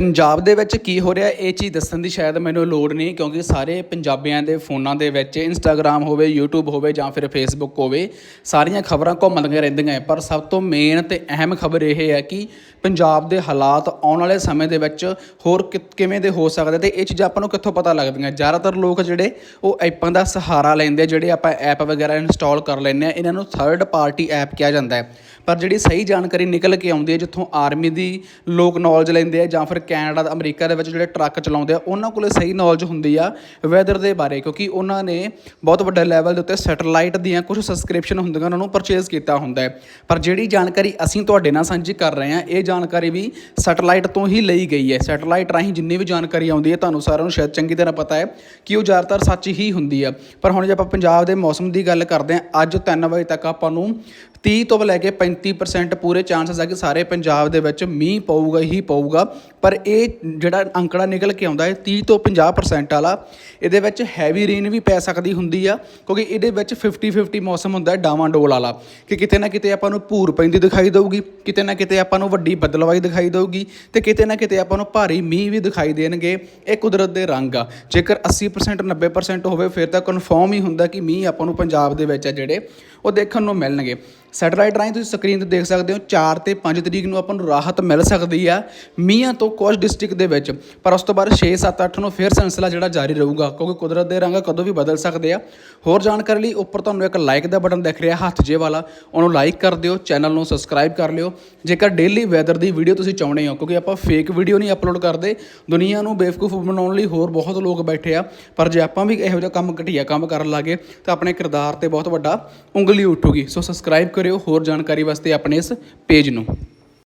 ਪੰਜਾਬ ਦੇ ਵਿੱਚ ਕੀ ਹੋ ਰਿਹਾ, ਇਹ ਚੀਜ਼ ਦੱਸਣ ਦੀ ਸ਼ਾਇਦ ਮੈਨੂੰ ਲੋੜ ਨਹੀਂ, ਕਿਉਂਕਿ ਸਾਰੇ ਪੰਜਾਬੀਆਂ ਦੇ ਫੋਨਾਂ ਦੇ ਵਿੱਚ ਇੰਸਟਾਗ੍ਰam ਹੋਵੇ, YouTube ਹੋਵੇ ਜਾਂ ਫਿਰ Facebook ਹੋਵੇ, ਸਾਰੀਆਂ ਖਬਰਾਂ ਘੁੰਮਦੀਆਂ ਰਹਿੰਦੀਆਂ ਹੈ। ਪਰ ਸਭ ਤੋਂ ਮੇਨ ਤੇ ਅਹਿਮ ਖਬਰ ਇਹ ਹੈ ਕਿ ਪੰਜਾਬ ਦੇ ਹਾਲਾਤ ਆਉਣ ਵਾਲੇ ਸਮੇਂ ਦੇ ਵਿੱਚ ਹੋਰ ਕਿ- ਕਿਵੇਂ ਦੇ ਹੋ ਸਕਦੇ ਤੇ ਇਹ ਚੀਜ਼ਾਂ ਆਪਾਂ ਨੂੰ ਕਿੱਥੋਂ ਪਤਾ ਲੱਗਦੀਆਂ। ਜ਼ਿਆਦਾਤਰ ਲੋਕ ਜਿਹੜੇ, ਉਹ ਐਪਾਂ ਦਾ ਸਹਾਰਾ ਲੈਂਦੇ ਜਿਹੜੇ ਆਪਾਂ ਐਪ ਵਗੈਰਾ ਇੰਸਟਾਲ ਕਰ ਲੈਂਦੇ ਆ। ਇਹਨਾਂ ਨੂੰ ਥਰਡ ਪਾਰਟੀ ਐਪ ਕਿਹਾ ਜਾਂਦਾ ਹੈ। ਪਰ ਜਿਹੜੀ ਸਹੀ ਜਾਣਕਾਰੀ ਨਿਕਲ ਕੇ ਆਉਂਦੀ ਹੈ, ਜਿੱਥੋਂ ਆਰਮੀ ਦੀ ਲੋਕ ਨੌਲੇਜ ਲੈਂਦੇ ਆ ਜਾਂ ਫਿਰ ਕੈਨੇਡਾ ਤੇ ਅਮਰੀਕਾ ਦੇ ਵਿੱਚ ਜਿਹੜੇ ਟਰੱਕ ਚਲਾਉਂਦੇ ਆ, ਉਹਨਾਂ ਕੋਲੇ ਸਹੀ ਨੌਲੇਜ ਹੁੰਦੀ ਆ ਵੈਦਰ ਦੇ ਬਾਰੇ, ਕਿਉਂਕਿ ਉਹਨਾਂ ਨੇ ਬਹੁਤ ਵੱਡੇ ਲੈਵਲ ਦੇ ਉੱਤੇ ਸੈਟੇਲਾਈਟ ਦੀਆਂ ਕੁਝ ਸਬਸਕ੍ਰਿਪਸ਼ਨ ਹੁੰਦੀਆਂ, ਉਹਨਾਂ ਨੂੰ ਪਰਚੇਸ ਕੀਤਾ ਹੁੰਦਾ ਹੈ। ਪਰ ਜਿਹੜੀ ਜਾਣਕਾਰੀ ਅਸੀਂ ਤੁਹਾਡੇ ਨਾਲ ਸਾਂਝੀ ਕਰ ਰਹੇ ਹਾਂ, ਇਹ ਜਾਣਕਾਰੀ ਵੀ ਸੈਟੇਲਾਈਟ ਤੋਂ ਹੀ ਲਈ ਗਈ ਹੈ। ਸੈਟੇਲਾਈਟ ਰਾਹੀਂ ਜਿੰਨੀ ਵੀ ਜਾਣਕਾਰੀ ਆਉਂਦੀ ਹੈ, ਤੁਹਾਨੂੰ ਸਾਰਿਆਂ ਨੂੰ ਸ਼ਾਇਦ ਚੰਗੀ ਤਰ੍ਹਾਂ ਪਤਾ ਹੈ ਕਿ ਉਹ ਜ਼ਿਆਦਾਤਰ ਸੱਚ ਹੀ ਹੁੰਦੀ ਆ। ਪਰ ਹੁਣ ਜੇ ਆਪਾਂ ਪੰਜਾਬ ਦੇ ਮੌਸਮ ਦੀ ਗੱਲ ਕਰਦੇ ਹਾਂ, ਅੱਜ 3 ਵਜੇ ਤੱਕ ਆਪਾਂ ਨੂੰ 30 ਤੋਂ ਲੈ ਕੇ 35% ਪੂਰੇ ਚਾਂਸਸ ਆ ਕਿ ਸਾਰੇ ਪੰਜਾਬ ਦੇ ਵਿੱਚ ਮੀਂਹ ਪਊਗਾ, ਹੀ ਪਊਗਾ। ਪਰ ਇਹ ਜਿਹੜਾ ਅੰਕੜਾ ਨਿਕਲ ਕੇ ਆਉਂਦਾ ਹੈ 30 ਤੋਂ 50% ਵਾਲਾ, ਇਹਦੇ ਵਿੱਚ ਹੈਵੀ ਰੇਨ ਵੀ ਪੈ ਸਕਦੀ ਹੁੰਦੀ ਆ, ਕਿਉਂਕਿ ਇਹਦੇ ਵਿੱਚ 50 50 ਮੌਸਮ ਹੁੰਦਾ ਹੈ, ਡਾਵਾਂ ਡੋਲ ਵਾਲਾ। ਕਿ ਕਿਤੇ ਨਾ ਕਿਤੇ ਆਪਾਂ ਨੂੰ ਭੂਰ ਪੈਂਦੀ ਦਿਖਾਈ ਦੇਊਗੀ, ਕਿਤੇ ਨਾ ਕਿਤੇ ਆਪਾਂ ਨੂੰ ਵੱਡੀ ਬਦਲਵਾਈ ਦਿਖਾਈ ਦੇਊਗੀ ਤੇ ਕਿਤੇ ਨਾ ਕਿਤੇ ਆਪਾਂ ਨੂੰ ਭਾਰੀ ਮੀਂਹ ਵੀ ਦਿਖਾਈ ਦੇਣਗੇ, ਇਹ ਕੁਦਰਤ ਦੇ ਰੰਗ ਆ। ਜੇਕਰ 80% 90% ਹੋਵੇ, ਫਿਰ ਤਾਂ ਕਨਫਰਮ ਹੀ ਹੁੰਦਾ ਕਿ ਮੀਂਹ ਆਪਾਂ ਨੂੰ ਪੰਜਾਬ ਦੇ ਵਿੱਚ ਆ ਜਿਹੜੇ, ਉਹ ਦੇਖਣ ਨੂੰ ਮਿਲਣਗੇ। ਸੈਟੇਲਾਈਟ ਰਾਹੀਂ ਤੁਸੀਂ ਸਕਰੀਨ ਤੇ ਦੇਖ ਸਕਦੇ ਹੋ 4 ਤੇ 5 ਤਰੀਕ ਨੂੰ ਆਪਾਂ ਨੂੰ ਰਾਹਤ ਮਿਲ ਸਕਦੀ ਆ ਮੀਆਂ ਤੋਂ ਕੁਝ ਡਿਸਟ੍ਰਿਕਟ ਦੇ ਵਿੱਚ। ਪਰ ਉਸ ਤੋਂ ਬਾਅਦ 6 7 8 ਨੂੰ ਫਿਰ ਸਿਲਸਿਲਾ ਜਿਹੜਾ ਜਾਰੀ ਰਹੂਗਾ, ਕਿਉਂਕਿ ਕੁਦਰਤ ਦੇ ਰੰਗ ਕਦੋਂ ਵੀ ਬਦਲ ਸਕਦੇ ਆ। ਹੋਰ ਜਾਣਕਾਰੀ ਲਈ ਉੱਪਰ ਤੁਹਾਨੂੰ ਇੱਕ ਲਾਈਕ ਦਾ ਬਟਨ ਦਿਖ ਰਿਹਾ, ਹੱਥ ਜੇ ਵਾਲਾ, ਉਹਨੂੰ ਲਾਈਕ ਕਰ ਦਿਓ ਚੈਨਲ ਨੂੰ ਸਬਸਕ੍ਰਾਈਬ ਕਰ ਲਿਓ। ਜੇਕਰ ਡੇਲੀ ਵੈਦਰ ਦੀ ਵੀਡੀਓ ਤੁਸੀਂ ਚਾਹੁੰਦੇ ਹੋ, ਕਿਉਂਕਿ ਆਪਾਂ ਫੇਕ ਵੀਡੀਓ ਨਹੀਂ ਅਪਲੋਡ ਕਰਦੇ, ਦੁਨੀਆ ਨੂੰ ਬੇਵਕੂਫ ਬਣਾਉਣ ਲਈ ਹੋਰ ਬਹੁਤ ਲੋਕ ਬੈਠੇ ਆ। ਪਰ ਜੇ ਆਪਾਂ ਵੀ ਇਹੋ ਜਿਹਾ ਕੰਮ ਘਟੀਆ ਕੰਮ ਕਰਨ ਲੱਗੇ ਤਾਂ ਆਪਣੇ ਕਿਰਦਾਰ ਤੇ ਬਹੁਤ ਵੱਡਾ ਉਂਗਲੀ ਉੱਠੂਗੀ। ਸੋ ਸਬਸਕ੍ਰਾਈਬ ਕਰਿਓ ਹੋਰ ਜਾਣਕਾਰੀ ਵਾਸਤੇ ਆਪਣੇ ਇਸ ਪੇਜ ਨੂੰ।